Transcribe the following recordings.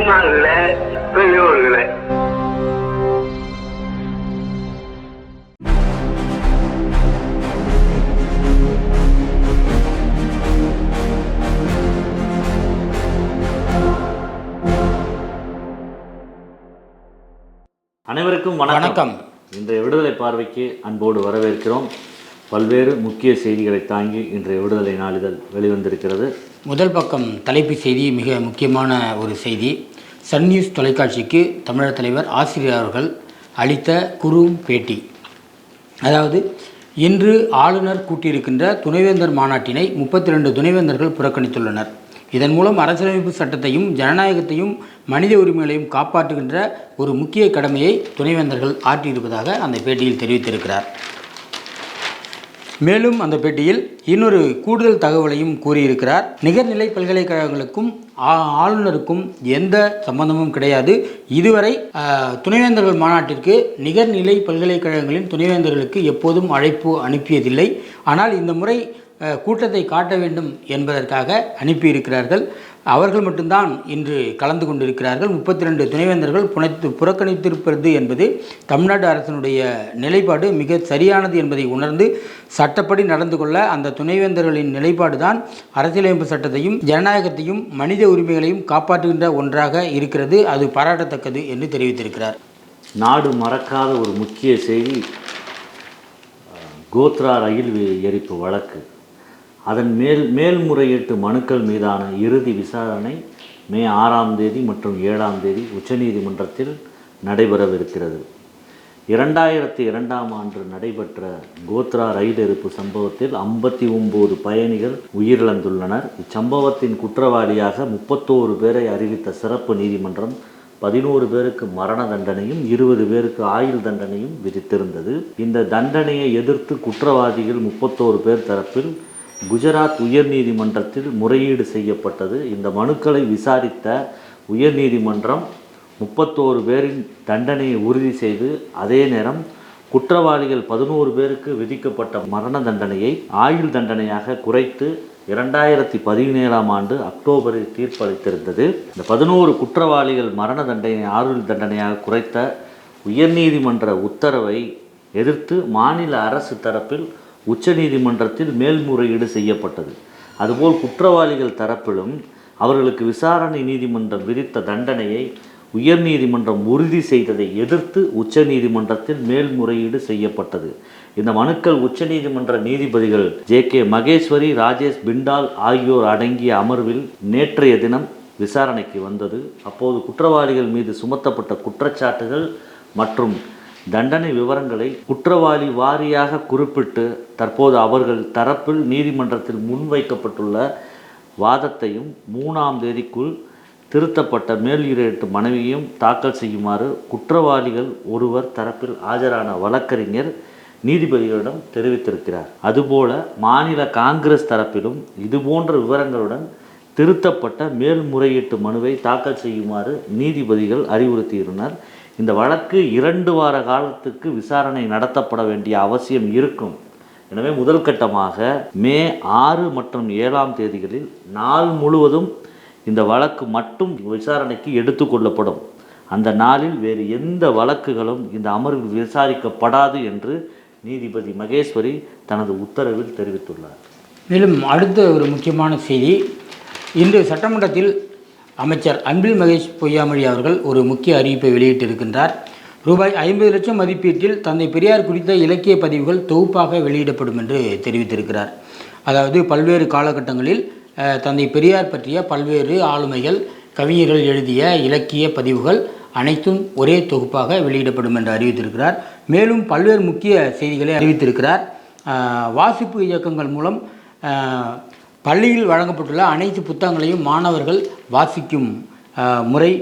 தாய்மார்களே பெரியோர்களே. அனைவருக்கும் வணக்கம். வணக்கம். இன்றைய விடுதலை பார்வைக்கு அன்போடு வரவேற்கிறோம். பல்வேறு முக்கிய செய்திகளை தாங்கி இன்றைய விடுதலை நாளிதழ் வெளிவந்திருக்கிறது. முதல் பக்கம் தலைப்பு செய்தி மிக முக்கியமான ஒரு செய்தி. சன் நியூஸ் தொலைக்காட்சிக்கு தமிழர் தலைவர் ஆசிரியர் அவர்கள் அளித்த குறும் பேட்டி. அதாவது இன்று ஆளுநர் கூட்டியிருக்கின்ற துணைவேந்தர் மாநாட்டினை முப்பத்தி ரெண்டு துணைவேந்தர்கள் புறக்கணித்துள்ளனர். இதன் மூலம் அரசியலமைப்பு சட்டத்தையும் ஜனநாயகத்தையும் மனித உரிமைகளையும் காப்பாற்றுகின்ற ஒரு முக்கிய கடமையை துணைவேந்தர்கள் ஆற்றியிருப்பதாக அந்த பேட்டியில் தெரிவித்திருக்கிறார். மேலும் அந்த பேட்டியில் இன்னொரு கூடுதல் தகவலையும் கூறியிருக்கிறார். நிகர்நிலை பல்கலைக்கழகங்களுக்கும் ஆ- ஆளுநருக்கும் எந்த சம்பந்தமும் கிடையாது. இதுவரை துணைவேந்தர்கள் மாநாட்டிற்கு நிகர்நிலை பல்கலைக்கழகங்களின் துணைவேந்தர்களுக்கு எப்போதும் அழைப்பு அனுப்பியதில்லை. ஆனால் இந்த முறை கூட்டத்தை காட்ட வேண்டும் என்பதற்காக அனுப்பியிருக்கிறார்கள். அவர்கள் மட்டும்தான் இன்று கலந்து கொண்டிருக்கிறார்கள். முப்பத்தி ரெண்டு துணைவேந்தர்கள் புனைத்து புறக்கணித்திருப்பது என்பது தமிழ்நாடு அரசினுடைய நிலைப்பாடு மிக சரியானது என்பதை உணர்ந்து சட்டப்படி நடந்து கொள்ள அந்த துணைவேந்தர்களின் நிலைப்பாடு தான் அரசியலமைப்பு சட்டத்தையும் ஜனநாயகத்தையும் மனித உரிமைகளையும் காப்பாற்றுகின்ற ஒன்றாக இருக்கிறது. அது பாராட்டத்தக்கது என்று தெரிவித்திருக்கிறார். நாடு மறக்காத ஒரு முக்கிய செய்தி கோத்ரா ரயில் எரிப்பு வழக்கு. அதன் மேல் மேல்முறையீட்டு மனுக்கள் மீதான இறுதி விசாரணை மே ஆறாம் தேதி மற்றும் ஏழாம் தேதி உச்சநீதிமன்றத்தில் நடைபெறவிருக்கிறது. இரண்டாயிரத்தி இரண்டாம் ஆண்டு நடைபெற்ற கோத்ரா ரயில் எரிப்பு சம்பவத்தில் ஐம்பத்தி ஒம்பது பயணிகள் உயிரிழந்துள்ளனர். இச்சம்பவத்தின் குற்றவாளியாக முப்பத்தோரு பேரை அறிவித்த சிறப்பு நீதிமன்றம் பதினோரு பேருக்கு மரண தண்டனையும் இருபது பேருக்கு ஆயுள் தண்டனையும் விதித்திருந்தது. இந்த தண்டனையை எதிர்த்து குற்றவாளிகள் முப்பத்தோரு பேர் தரப்பில் குஜராத் உயர்நீதிமன்றத்தில் முறையீடு செய்யப்பட்டது. இந்த மனுக்களை விசாரித்த உயர்நீதிமன்றம் முப்பத்தோரு பேரின் தண்டனையை உறுதி செய்து அதே நேரம் குற்றவாளிகள் பதினோரு பேருக்கு விதிக்கப்பட்ட மரண தண்டனையை ஆயுள் தண்டனையாக குறைத்து இரண்டாயிரத்தி பதினேழாம் ஆண்டு அக்டோபரில் தீர்ப்பளித்திருந்தது. இந்த பதினோரு குற்றவாளிகள் மரண தண்டனை ஆயுள் தண்டனையாக குறைத்த உயர்நீதிமன்ற உத்தரவை எதிர்த்து மாநில அரசு தரப்பில் உச்சநீதிமன்றத்தில் மேல்முறையீடு செய்யப்பட்டது. அதுபோல் குற்றவாளிகள் தரப்பிலும் அவர்களுக்கு விசாரணை நீதிமன்றம் விதித்த தண்டனையை உயர்நீதிமன்றம் உறுதி செய்ததை எதிர்த்து உச்சநீதிமன்றத்தில் மேல்முறையீடு செய்யப்பட்டது. இந்த மனுக்கள் உச்சநீதிமன்ற நீதிபதிகள் ஜே கே மகேஸ்வரி ராஜேஷ் பிண்டால் ஆகியோர் அடங்கிய அமர்வில் நேற்றைய தினம் விசாரணைக்கு வந்தது. அப்போது குற்றவாளிகள் மீது சுமத்தப்பட்ட குற்றச்சாட்டுகள் மற்றும் தண்டனை விவரங்களை குற்றவாளி வாரியாக குறிப்பிட்டு தற்போது அவர்கள் தரப்பில் நீதிமன்றத்தில் முன்வைக்கப்பட்டுள்ள வாதத்தையும் மூணாம் தேதிக்குள் திருத்தப்பட்ட மேல்முறையீட்டு மனைவியும் தாக்கல் செய்யுமாறு குற்றவாளிகள் ஒருவர் தரப்பில் ஆஜரான வழக்கறிஞர் நீதிபதிகளிடம் தெரிவித்திருக்கிறார். அதுபோல மாநில காங்கிரஸ் தரப்பிலும் இதுபோன்ற விவரங்களுடன் திருத்தப்பட்ட மேல்முறையீட்டு மனுவை தாக்கல் செய்யுமாறு நீதிபதிகள் அறிவுறுத்தியிருந்தனர் இந்த வழக்கு இரண்டு வார காலத்துக்கு விசாரணை நடத்தப்பட வேண்டிய அவசியம் இருக்கும். எனவே முதல் கட்டமாக மே ஆறு மற்றும் ஏழாம் தேதிகளில் நாள் முழுவதும் இந்த வழக்கு மட்டும் விசாரணைக்கு எடுத்துக்கொள்ளப்படும் அந்த நாளில் வேறு எந்த வழக்குகளும் இந்த அமர்வில் விசாரிக்கப்படாது என்று நீதிபதி மகேஸ்வரி தனது உத்தரவில் தெரிவித்துள்ளார். மேலும் அடுத்த ஒரு முக்கியமான செய்தி. இன்று சட்டமன்றத்தில் அமைச்சர் அன்பில் மகேஷ் பொய்யாமொழி அவர்கள் ஒரு முக்கிய அறிவிப்பை வெளியிட்டிருக்கின்றார். ரூபாய் ஐம்பது லட்சம் மதிப்பீட்டில் தந்தை பெரியார் குறித்த இலக்கிய பதிவுகள் தொகுப்பாக வெளியிடப்படும் என்று தெரிவித்திருக்கிறார். அதாவது பல்வேறு காலகட்டங்களில் தந்தை பெரியார் பற்றிய பல்வேறு ஆளுமைகள் கவிஞர்கள் எழுதிய இலக்கிய பதிவுகள் அனைத்தும் ஒரே தொகுப்பாக வெளியிடப்படும் என்று அறிவித்திருக்கிறார். மேலும் பல்வேறு முக்கிய செய்திகளை அறிவித்திருக்கிறார். வாசிப்பு இயக்கங்கள் மூலம் பள்ளியில் வழங்கப்பட்டுள்ள அனைத்து புத்தகங்களையும் மாணவர்கள் வாசிக்கும் முறை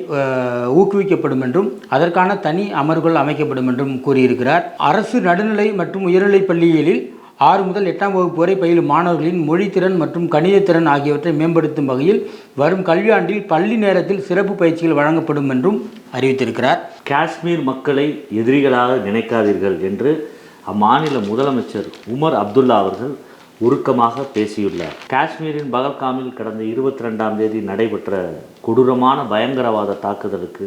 ஊக்குவிக்கப்படும் என்றும் அதற்கான தனி அமர்வுகள் அமைக்கப்படும் என்றும் கூறியிருக்கிறார். அரசு நடுநிலை மற்றும் உயர்நிலைப் பள்ளிகளில் ஆறு முதல் எட்டாம் வகுப்பு வரை பயிலும் மாணவர்களின் மொழித்திறன் மற்றும் கணிதத்திறன் ஆகியவற்றை மேம்படுத்தும் வகையில் வரும் கல்வியாண்டில் பள்ளி நேரத்தில் சிறப்பு பயிற்சிகள் வழங்கப்படும் என்றும் அறிவித்திருக்கிறார். காஷ்மீர் மக்களை எதிரிகளாக நினைக்காதீர்கள் என்று அம்மாநில முதலமைச்சர் உமர் அப்துல்லா அவர்கள் உருக்கமாக பேசியுள்ளார். காஷ்மீரின் பகல்காமில் கடந்த இருபத்தி ரெண்டாம் தேதி நடைபெற்ற கொடூரமான பயங்கரவாத தாக்குதலுக்கு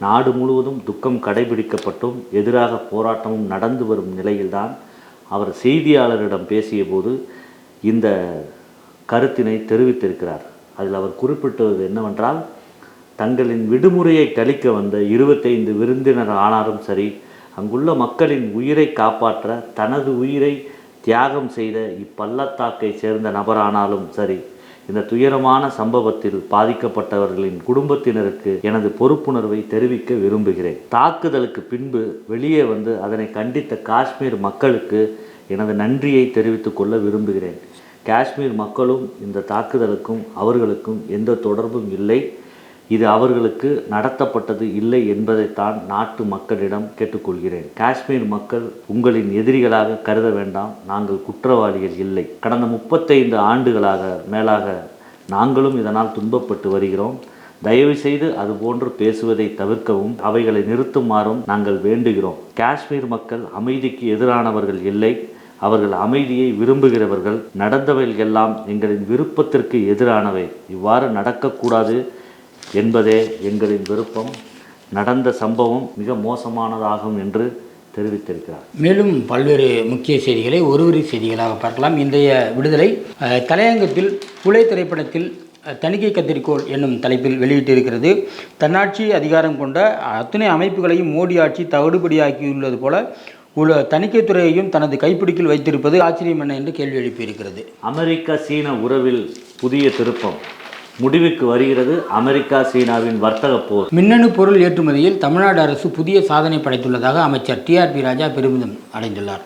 நாடு முழுவதும் துக்கம் கடைபிடிக்கப்பட்டும் எதிராக போராட்டமும் நடந்து வரும் நிலையில்தான் அவர் செய்தியாளரிடம் பேசியபோது இந்த கருத்தினை தெரிவித்திருக்கிறார். அதில் அவர் குறிப்பிட்டது என்னவென்றால் தங்களின் விடுமுறையை கழிக்க வந்த இருபத்தைந்து விருந்தினர் ஆனாலும் சரி அங்குள்ள மக்களின் உயிரை காப்பாற்ற தனது உயிரை தியாகம் செய்த இப்பள்ளத்தாக்கை சேர்ந்த நபரானாலும் சரி இந்த துயரமான சம்பவத்தில் பாதிக்கப்பட்டவர்களின் குடும்பத்தினருக்கு எனது பொறுப்புணர்வை தெரிவிக்க விரும்புகிறேன். தாக்குதலுக்கு பின்பு வெளியே வந்து அதனை கண்டித்த காஷ்மீர் மக்களுக்கு எனது நன்றியை தெரிவித்துக் கொள்ள விரும்புகிறேன். காஷ்மீர் மக்களும் இந்த தாக்குதலுக்கும் அவர்களுக்கும் எந்த தொடர்பும் இல்லை. இது அவர்களுக்கு நடத்தப்பட்டது இல்லை என்பதைத்தான் நாட்டு மக்களிடம் கேட்டுக்கொள்கிறேன். காஷ்மீர் மக்கள் உங்களின் எதிரிகளாக கருத வேண்டாம். நாங்கள் குற்றவாளிகள் இல்லை. கடந்த முப்பத்தைந்து ஆண்டுகளாக மேலாக நாங்களும் இதனால் துன்பப்பட்டு வருகிறோம். தயவு செய்து அதுபோன்று பேசுவதை தவிர்க்கவும் அவைகளை நிறுத்துமாறும் நாங்கள் வேண்டுகிறோம். காஷ்மீர் மக்கள் அமைதிக்கு எதிரானவர்கள் இல்லை. அவர்கள் அமைதியை விரும்புகிறவர்கள். நடந்தவைகள் எல்லாம் எங்களின் விருப்பத்திற்கு எதிரானவை. இவ்வாறு நடக்கக்கூடாது. என்பதே எங்களின் விருப்பம். நடந்த சம்பவம் மிக மோசமானதாகும் என்று தெரிவித்திருக்கிறார். மேலும் பல்வேறு முக்கிய செய்திகளை ஒருவரி செய்திகளாக பார்க்கலாம். இன்றைய விடுதலை தலையங்கத்தில் புலை திரைப்படத்தில் தணிக்கை கத்திரிக்கோள் என்னும் தலைப்பில் வெளியிட்டிருக்கிறது. தன்னாட்சி அதிகாரம் கொண்ட அத்தனை அமைப்புகளையும் மோடி ஆட்சி தவிடுபடியாக்கியுள்ளது போல உள்ள தணிக்கைத்துறையையும் தனது கைப்பிடிக்கில் வைத்திருப்பது ஆச்சரியம் என்ன என்று கேள்வி எழுப்பியிருக்கிறது. அமெரிக்க சீன உறவில் புதிய திருப்பம். முடிவுக்கு வருகிறது அமெரிக்கா சீனாவின் வர்த்தக போர். மின்னணு பொருள் ஏற்றுமதியில் தமிழ்நாடு அரசு புதிய சாதனை படைத்துள்ளதாக அமைச்சர் டிஆர்பி ராஜா பெருமிதம் அடைந்துள்ளார்.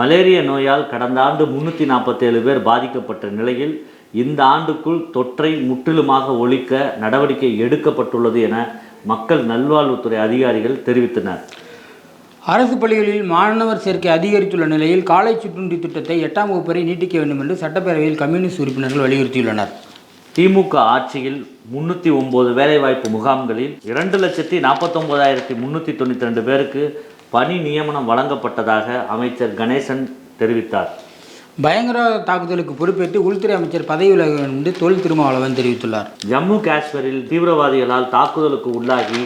மலேரியா நோயால் கடந்த ஆண்டு முன்னூற்றி நாற்பத்தேழு பேர் பாதிக்கப்பட்ட நிலையில் இந்த ஆண்டுக்குள் தொற்றை முற்றிலுமாக ஒழிக்க நடவடிக்கை எடுக்கப்பட்டுள்ளது என மக்கள் நல்வாழ்வுத்துறை அதிகாரிகள் தெரிவித்தனர். அரசு பள்ளிகளில் மாணவர் சேர்க்கை அதிகரித்துள்ள நிலையில் காலை சிற்றுண்டி திட்டத்தை எட்டாம் வகுப்பு வரை நீட்டிக்க வேண்டும் என்று சட்டப்பேரவையில் கம்யூனிஸ்ட் உறுப்பினர்கள் வலியுறுத்தியுள்ளனர். திமுக ஆட்சியில் முன்னூற்றி ஒம்பது வேலைவாய்ப்பு முகாம்களில் இரண்டு லட்சத்தி நாற்பத்தொம்போதாயிரத்தி முந்நூற்றி தொண்ணூற்றி ரெண்டு பேருக்கு பணி நியமனம் வழங்கப்பட்டதாக அமைச்சர் கணேசன் தெரிவித்தார். பயங்கரவாத தாக்குதலுக்கு பொறுப்பேற்று உள்துறை அமைச்சர் பதவி விலக என்று தொல் திருமாவளவன் தெரிவித்துள்ளார். ஜம்மு காஷ்மீரில் தீவிரவாதிகளால் தாக்குதலுக்கு உள்ளாகி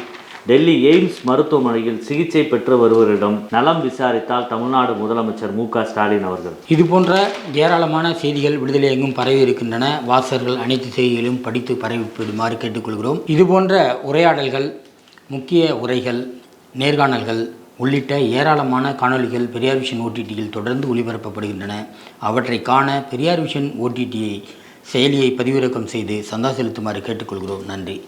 டெல்லி எய்ம்ஸ் மருத்துவமனையில் சிகிச்சை பெற்று வருவரிடம் நலம் விசாரித்தால் தமிழ்நாடு முதலமைச்சர் மு ஸ்டாலின் அவர்கள். இது போன்ற ஏராளமான செய்திகள் விடுதலை எங்கும் பரவி இருக்கின்றன. வாசகர்கள் அனைத்து செய்திகளையும் படித்து பரவிவிடுமாறு கேட்டுக்கொள்கிறோம். இது போன்ற உரையாடல்கள் முக்கிய உரைகள் நேர்காணல்கள் உள்ளிட்ட ஏராளமான காணொளிகள் பெரியார் விஷன் ஓடிடியில் தொடர்ந்து ஒளிபரப்பப்படுகின்றன. அவற்றை காண பெரியார் விஷன் ஓடிடியை செயலியை பதிவிறக்கம் செய்து சந்தா செலுத்துமாறு கேட்டுக்கொள்கிறோம். நன்றி.